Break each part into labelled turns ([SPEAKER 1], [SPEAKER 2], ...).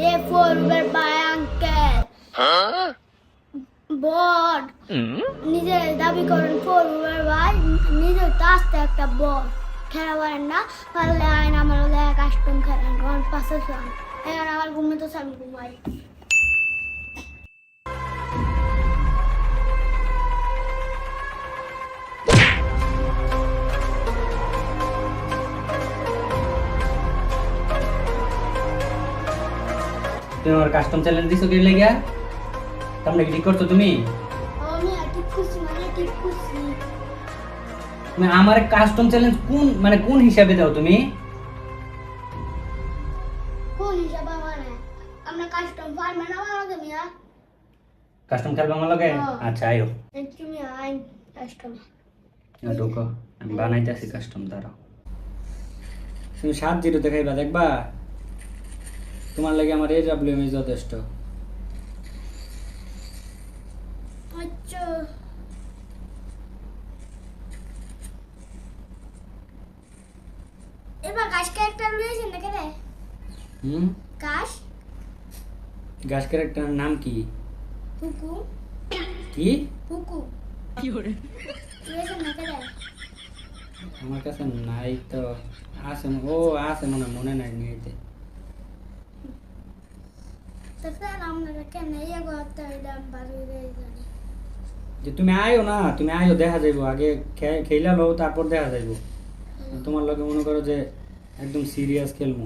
[SPEAKER 1] A four by বট বড নিজে দাবি করেন ফোর ভাই নিজের তো আসতে একটা বড খেলা পারেন না পারলে আইন আমার হলে কাস্টম খেলেন পাশে এখন আমার ঘুমে তো আমি ঘুমাই
[SPEAKER 2] তুমি আমার কাস্টম চ্যালেঞ্জ দিছো কি লেগে? তোমরা কি করছ তুমি?
[SPEAKER 1] মানে
[SPEAKER 2] তুমি আমার কাস্টম চ্যালেঞ্জ কোন মানে কোন হিসাবে দাও তুমি?
[SPEAKER 1] কোন হিসাবে মানে? আমরা কাস্টম পারবে না আমার লগে মিয়া।
[SPEAKER 2] কাস্টম খেলবে আমার লগে?
[SPEAKER 1] হ্যাঁ।
[SPEAKER 2] আচ্ছা আয়ো।
[SPEAKER 1] তুমি আইন কাস্টম
[SPEAKER 2] ঢোকো। আমি বানাইতেছি কাস্টম দাঁড়াও। তুমি সাত জিরো দেখাইবা দেখবা? তোমার লাগে আমার এই ডাব্লিউ এম যথেষ্ট।
[SPEAKER 1] আচ্ছা। এবার গাছ ক্যারেক্টার রয়েছে না। কেন
[SPEAKER 2] হুম?
[SPEAKER 1] গাছ?
[SPEAKER 2] গাছ ক্যারেক্টারের নাম কি?
[SPEAKER 1] পুকু
[SPEAKER 2] কি?
[SPEAKER 1] পুকু রয়েছে না। কেন
[SPEAKER 2] আমার কাছে নাই তো আছে ও আছে মনে মনে নাই নিয়েতে।
[SPEAKER 1] তো আপনারা কেন ইয়ে করতে দাম বাড়ি জানি
[SPEAKER 2] যে তুমি আয়ো না তুমি আয়ো দেখা যাইবো। আগে খেলা লো তারপর দেখা যাইবো। তোমার লগে মনে করো যে একদম সিরিয়াস খেলব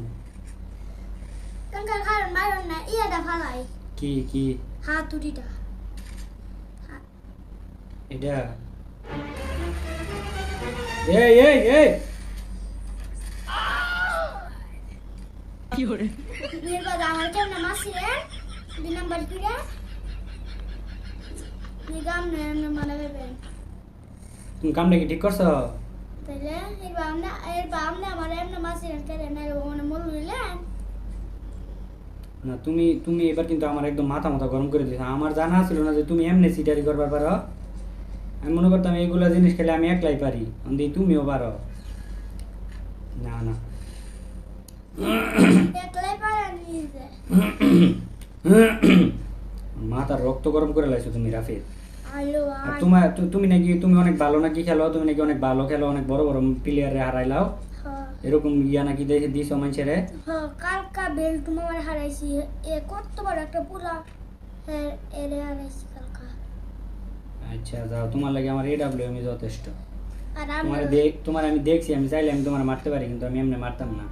[SPEAKER 1] কারণ কারণ মারণ না ইয়েটা ফালাই।
[SPEAKER 2] কি কি?
[SPEAKER 1] হাত উঠিটা
[SPEAKER 2] এটা? এই এই এই!
[SPEAKER 1] নির্বাদ আমার কেমন মাসিলেন দুই নাম্বার কিরা নিগাম নেন মানে ভেবেন
[SPEAKER 2] তুমি কামটা কি ঠিক করছ?
[SPEAKER 1] তাহলে এর বামনে এর বামনে আমার এমনি মাসিলেন কেড়ে নাই ও মানে মূল নিলেন
[SPEAKER 2] না তুমি তুমি এবার কিন্তু আমার একদম মাথা মাথা গরম করে দিয়েছ। আমার জানা ছিল না যে তুমি এমনি সিটারি করবার পারো। আমি মনে করতাম এইগুলা জিনিস খেলে আমি একলাই পারি অন্দি তুমিও পারো। না না। মাথার রক্ত গরম করে লাইছো তুমি রাফির তোমার তুমি নাকি তুমি অনেক ভালো নাকি খেলো তুমি নাকি অনেক ভালো খেলো অনেক বড় বড় প্লেয়ারে হারাইলাও এরকম ইয়া নাকি দেখে দিছো মানুষের?
[SPEAKER 1] কালকা বেল্ট তোমার হারাইছি। এ কত বড় একটা পুরা এরে হারাইছি কালকা।
[SPEAKER 2] আচ্ছা যাও তোমার লাগে আমার এডাব্লিউ এম যথেষ্ট।
[SPEAKER 1] আর
[SPEAKER 2] তোমার
[SPEAKER 1] আমি
[SPEAKER 2] দেখ তোমার আমি দেখছি আমি চাইলে আমি তোমার মারতে পারি কিন্তু আমি এমনি মারতাম না।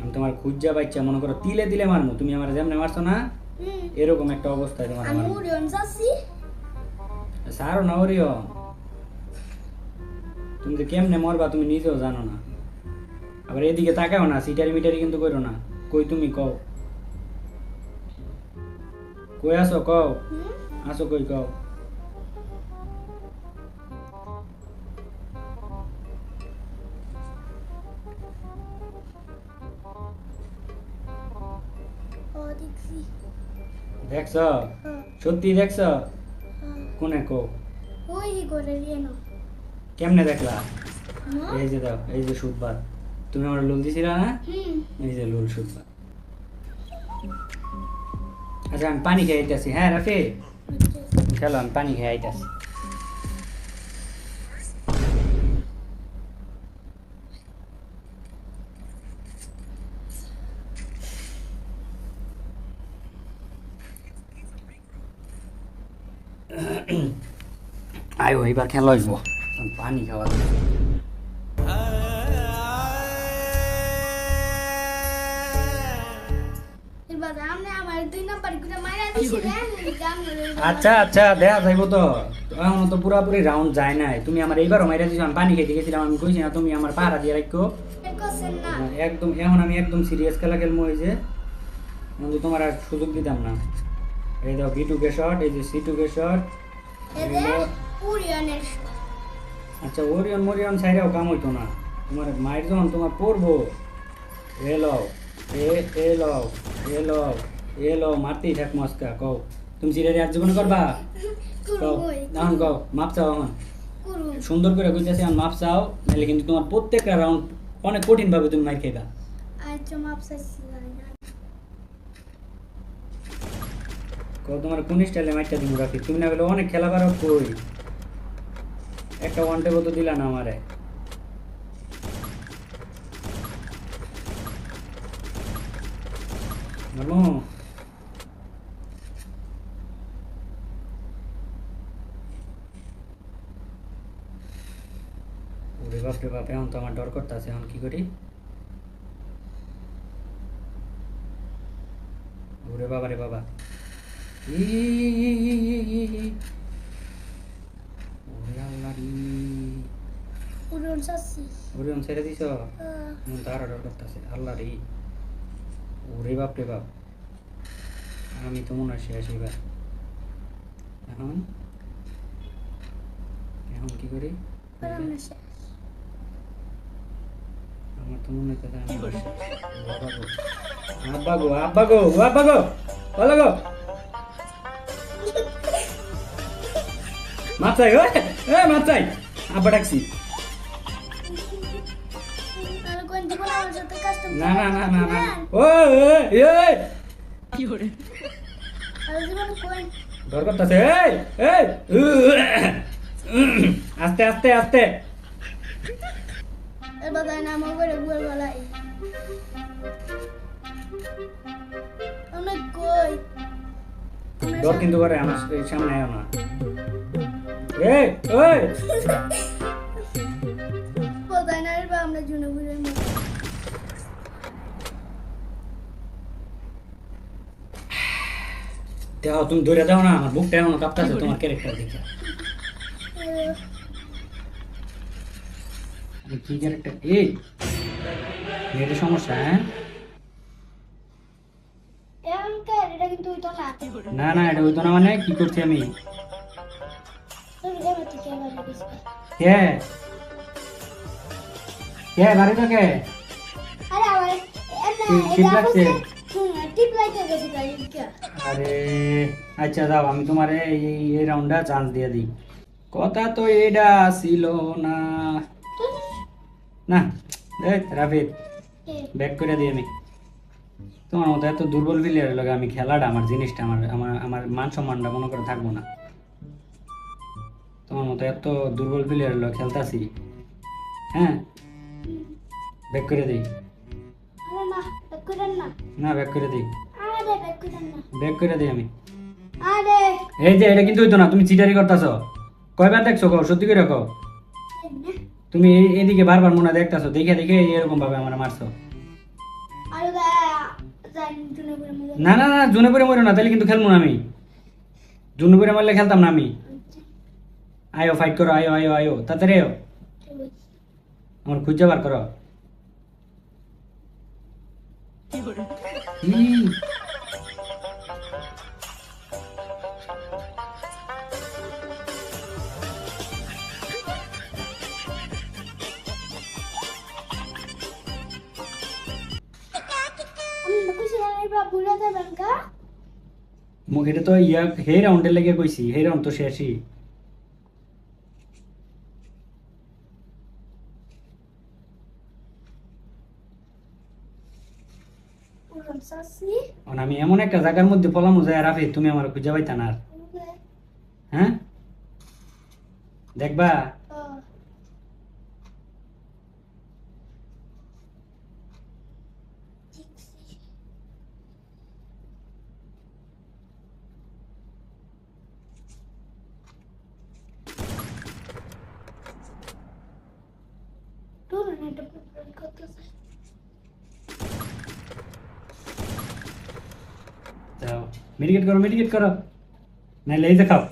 [SPEAKER 2] আমি তোমার খুঁজা বাচ্চা মনে করো তিলে দিলে মারমু। তুমি আমার যেমনি মারছো না এরকম একটা অবস্থায় তোমার
[SPEAKER 1] আমি যাচ্ছি
[SPEAKER 2] সারো না ওরিও তুমি তো কেমনে মরবা তুমি নিজেও জানো না। আবার এদিকে তাকাও না সিটারি মিটারি কিন্তু করো না। কই তুমি কও? কই আসো কও? আসো কই কও?
[SPEAKER 1] দেখছ? হ্যাঁ,
[SPEAKER 2] সত্যি দেখছ? কোন এক
[SPEAKER 1] ওই করে
[SPEAKER 2] কেমনে দেখলা?
[SPEAKER 1] নাও
[SPEAKER 2] এই যে দাও এই যে সুদবার তুমি আমার লোল দিছিল না? এই যে লোল সুদবার আচ্ছা আমি পানি খেয়ে আইতাছি। হ্যাঁ রাফি? খেলো আমি পানি খেয়ে আইতাছি। আয়ো এবার খেলা হইব। পানি খাওয়া
[SPEAKER 1] দিছিলেন
[SPEAKER 2] আচ্ছা আচ্ছা দেখা যাইব তো। এখনও তো পুরাপুরি রাউন্ড যায় নাই। তুমি আমার এইবারও মাইরা দিছো আমি পানি খেতে গেছিলাম আমি কইছি না তুমি আমার পাহারা দিয়ে রাখো একদম এখন আমি একদম সিরিয়াস খেলা খেলব এই যে। তোমার আর সুযোগ দিতাম না। এই দাও বি টু কে শট এই যে সি টু কে শট আচ্ছা ওরিয়ন মরিয়ন সাইডেও কাম হইতো না। তোমার মায়ের যখন তোমার পড়ব এ লও এ এ লও এ লও এ লও মারতেই থাক মস্কা কও। তুমি সিরিয়ারি আর জীবনে করবা? কও এখন কও মাপ চাও এখন। সুন্দর করে কইতেছি আমি মাপ চাও নাহলে কিন্তু তোমার প্রত্যেকটা রাউন্ড অনেক কঠিন ভাবে তুমি মার খাইবা।
[SPEAKER 1] আচ্ছা মাপ চাইছি
[SPEAKER 2] তোমার কোন স্টাইলে মাইটা দিমু রাখি তুমি না বলে অনেক খেলা কই? একটা ওয়ান টেবল তো দিলা না আমারে। ওরে বাপ, এখন তো আমার ডর করতেছে, এখন কি করি? ওরে বাবা রে বাবা। আমি তো মনে হয় এবার এখন এখন কি করি আমার তো মনে শেষ। আব্বা গো আব্বা গো আব্বা গো বলো গো মাথায় ও এ মাথায়। আব্বা ডাকছি। না না না না না। ও এ
[SPEAKER 1] তাহলে জীবন কোন
[SPEAKER 2] করতেছে এই এই আস্তে আস্তে আস্তে।
[SPEAKER 1] নাম করে কই?
[SPEAKER 2] ডর কিন্তু করে আমার সামনে আয় না। এই ওই
[SPEAKER 1] বাগায় বা আমরা জুনে ঘুরে
[SPEAKER 2] দাও তুমি ধরে দাও না আমার বুকটা এমন কাঁপতেছে তোমার ক্যারেক্টার দেখে। কি ক্যারেক্টার এই মেয়েদের সমস্যা হ্যাঁ?
[SPEAKER 1] এটা না।
[SPEAKER 2] না এটা হইতো না মানে কি করছি আমি? আচ্ছা কথা তো এটা ছিল না। না ব্যাক করে দিই আমি তোমার মতো এত দুর্বল প্লেয়ারের লগে আমি খেলাটা, আমার জিনিসটা, আমার আমার আমার মান সম্মানটা মনে করে থাকব না। তোমার মতো এত দুর্বল প্লেয়ার লগে খেলতাছি হ্যাঁ? ব্যাক করে দিই।
[SPEAKER 1] না ব্যাক
[SPEAKER 2] করে দিই।
[SPEAKER 1] ব্যাক
[SPEAKER 2] করে দিই আমি। এই যে এটা কিন্তু হইতো না তুমি চিটারি করতেছ। কয়বার দেখছ কও? সত্যি করে কও? তুমি এই- এদিকে বারবার মনে দেখতেছো দেখে দেখে এরকম ভাবে আমার মারছো। না না না জুনে পরে মরো না তাহলে কিন্তু খেলব না আমি। জুনে পরে মারলে খেলতাম না আমি। আয়ো ফাইট করো আয়ো আয়ো আয়ো তাড়াতাড়ি আয়ো। আমার খুঁজে বার করো। মোক এটা তো ইয়া হে রাউন্ডে লেগে কইছি হে রাউন্ড তো আমি এমন একটা জায়গার মধ্যে পলাম যায় রাফি তুমি আমার খুঁজে পাইতা না আর হ্যাঁ দেখবা
[SPEAKER 1] টুর্নামেন্ট প্রিপারেশন করতেছে
[SPEAKER 2] যাও মেডিকেট করো মেডিকেট করো। নাইলে এই দেখাও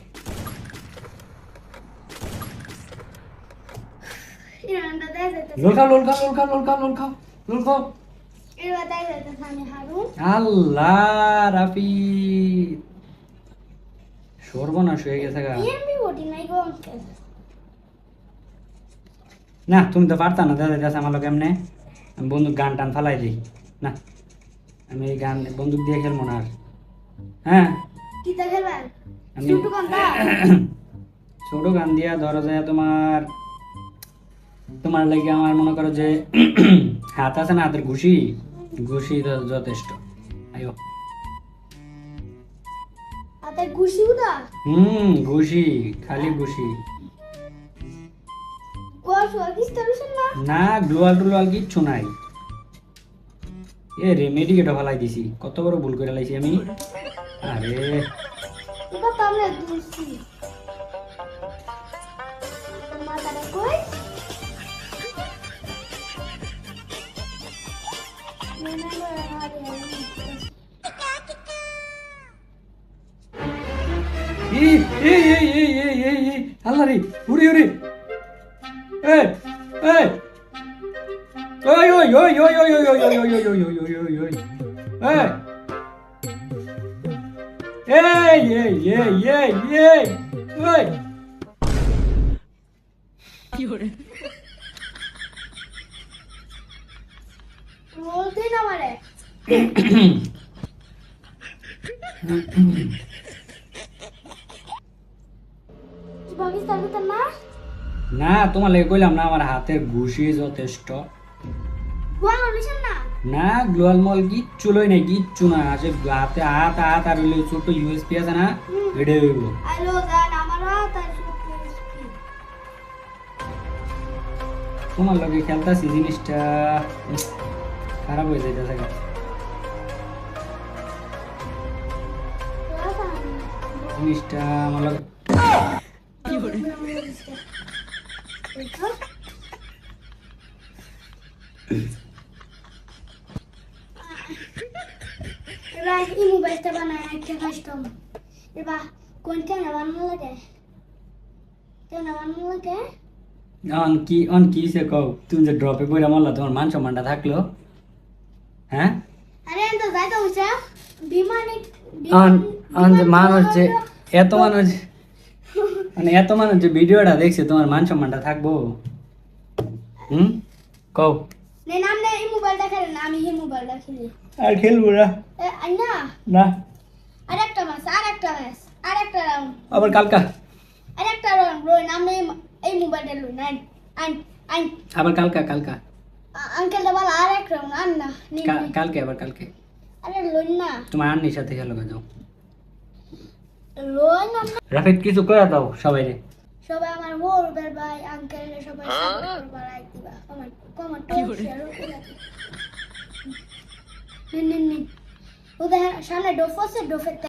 [SPEAKER 2] লোল খাও লোল খাও লোল খাও লোল খাও লোল খাও লোল খাও।
[SPEAKER 1] এবার দেয় যাইতেছে আমি হারুন
[SPEAKER 2] আল্লাহ রাফি সর্বনাশ হয়ে গেছে গা। না তুমি তো পারতা না দাদা দাদা আমার লোক এমনি। আমি বন্দুক গান টান ফালাই দিই। না আমি এই গান বন্দুক দিয়ে খেলব না আর। হ্যাঁ।
[SPEAKER 1] কিতা খেলবেন
[SPEAKER 2] আমি
[SPEAKER 1] ছুটু
[SPEAKER 2] ছোট গান দিয়া ধরো যায় তোমার তোমার লাগে আমার মনে করো যে হাত আছে না হাতের ঘুষি? ঘুষি যথেষ্ট। আয়ো।
[SPEAKER 1] হাতে ঘুষি উদা
[SPEAKER 2] হুম ঘুষি খালি ঘুষি।
[SPEAKER 1] না?
[SPEAKER 2] গ্লোয়াল টুলোয়াল কিচ্ছু নাই। এ রে মেডিকেটও ফেলাই দিছি? কত বড় ভুল করে লাইছি আমি? আরে। এই এই এই এই এই এই আল্লাহ রে। Ei,
[SPEAKER 1] বলতে না মানে। পারে না?
[SPEAKER 2] তোমার লেগে কইলাম না আমার হাতের ঘুষি যথেষ্ট
[SPEAKER 1] না?
[SPEAKER 2] গ্লোয়াল মল কিচ্ছু লই নাই কিচ্ছু না। আছে হাতে হাত হাত আর হইলে ছোট ইউএসপি আছে না এটা হইব তোমার লগে খেলতাছি জিনিসটা খারাপ হয়ে যাইতেছে। জিনিসটা আমার লগে
[SPEAKER 1] মোবাইলটা বানায় একটা কাস্টম এবার কোন কেন বানানো লাগে কেন বানানো লাগে
[SPEAKER 2] অন কি অন কি সে কও তুমি যে ড্রপে পড়ে মারলা তোমার মান সম্মানটা থাকল হ্যাঁ
[SPEAKER 1] আরে এত যাইতে হইছে বিমানে
[SPEAKER 2] অন অন যে মানুষ যে এত মানুষ মানে এত মানুষ যে ভিডিওটা দেখছে তোমার মান সম্মানটা থাকব হুম কও
[SPEAKER 1] নে নাম নে এই মোবাইলটা খেলে না আমি এই মোবাইলটা খেলি
[SPEAKER 2] আর খেলব না।
[SPEAKER 1] আইনা
[SPEAKER 2] না।
[SPEAKER 1] আরেকটা ম্যাচ আরেকটা ম্যাচ আরেকটা রাউন্ড
[SPEAKER 2] আবার কালকা?
[SPEAKER 1] আরেকটা রাউন্ড রই নাম নে এই মোবাইলটা লই নাইন আইন আইন
[SPEAKER 2] আবার কালকা কালকা?
[SPEAKER 1] আঙ্কেলটা বলা আরেক রাউন্ড আন না।
[SPEAKER 2] কালকে আবার কালকে?
[SPEAKER 1] আরে লই না।
[SPEAKER 2] তোমার আন্নির সাথে খেলো যাও
[SPEAKER 1] লই না
[SPEAKER 2] রাফিদ কিছু করে দাও সবাই রে
[SPEAKER 1] সবাই আমার বড়দের ভাই আঙ্কেল সবাই করবার লাইক দিবা কমেন্ট কমেন্ট শেয়ার নিন নিন নিন ওদের সামনে ডোফ আছে ডোফের